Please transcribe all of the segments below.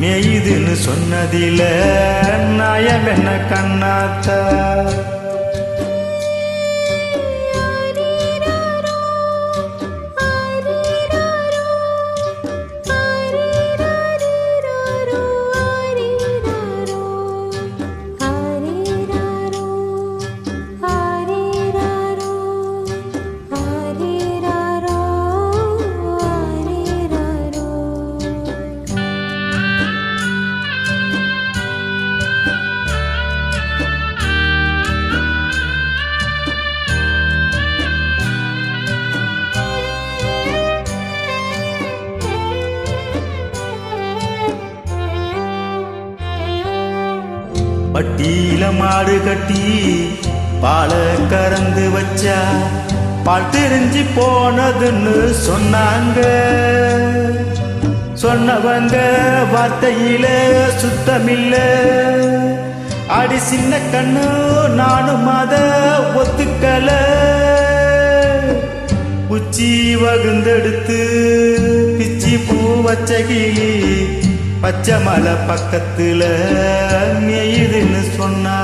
மெய்துன்னு சொன்னதில நாயம் என்ன கண்ணாத்தா. பட்டியில மாடு கட்டி பால கறந்து வச்சா பால் தெரிஞ்சு போனதுன்னு சொன்னாங்க. சொன்னவங்க வார்த்தையில சுத்தமில்ல. அடி சின்ன கண்ணு நானும் அத ஒத்துக்கல. உச்சி வகுந்தெடுத்து பிச்சி பூ வச்ச பச்சை மலை பக்கத்துல மேயுதுன்னு சொன்னாங்க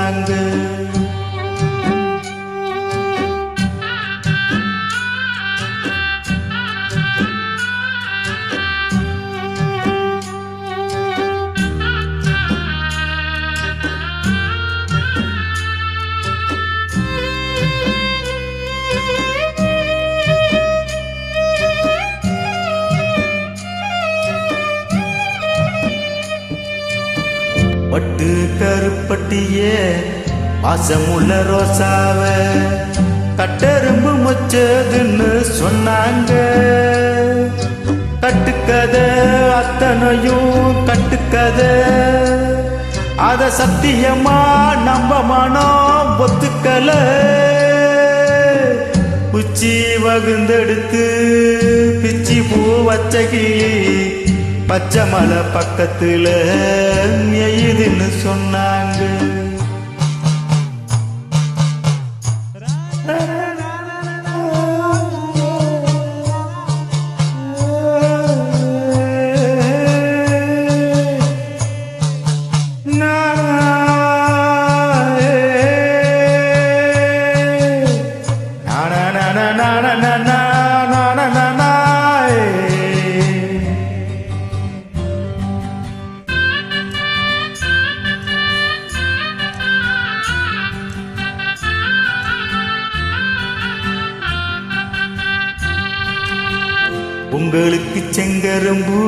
பட்டு கருப்பட்டியே பாசமுள்ள ரோசாவ. கட்டெரும்பு முச்சதுன்னு சொன்னாங்க. கட்டுக்கதை அத்தனையும் கட்டுக்கதை. அத சத்தியமா நம்ப மனம் ஒத்துக்கல. உச்சி வகுந்தெடுத்து பிச்சி பூ வச்சகிளி பச்சை மலை பக்கத்துல மேயுதுன்னு சொன்னாங்க. உங்களுக்கு செங்கரும்பு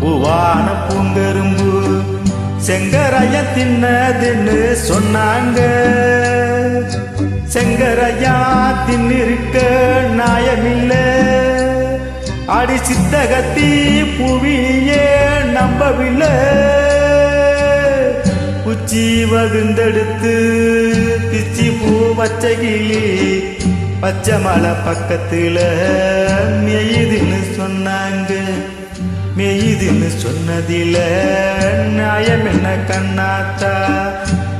பூவான பூங்கரும்பு. செங்கரைய தின்னதுன்னு சொன்னாங்க. செங்கரையா தின்னிருக்க நாயமில்ல. அடி சித்தகத்தி புவியே நம்பவில்லை. உச்சி வகுந்தெடுத்து பிச்சி பூ வச்சகிளி பச்சை மலை பக்கத்துல இதுன்னு சொன்னதில நியாயம் என்ன கண்ணாத்தா?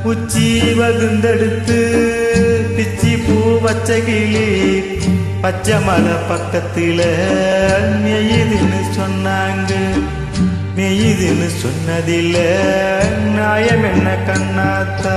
உச்சி வகுந்தெடுத்து பிச்சி பூ வச்ச கிளி பச்சை மலை பக்கத்தில மேயுதுன்னு சொன்னாங்க. மேயுதுன்னு சொன்னதில நியாயம் என்ன கண்ணாத்தா?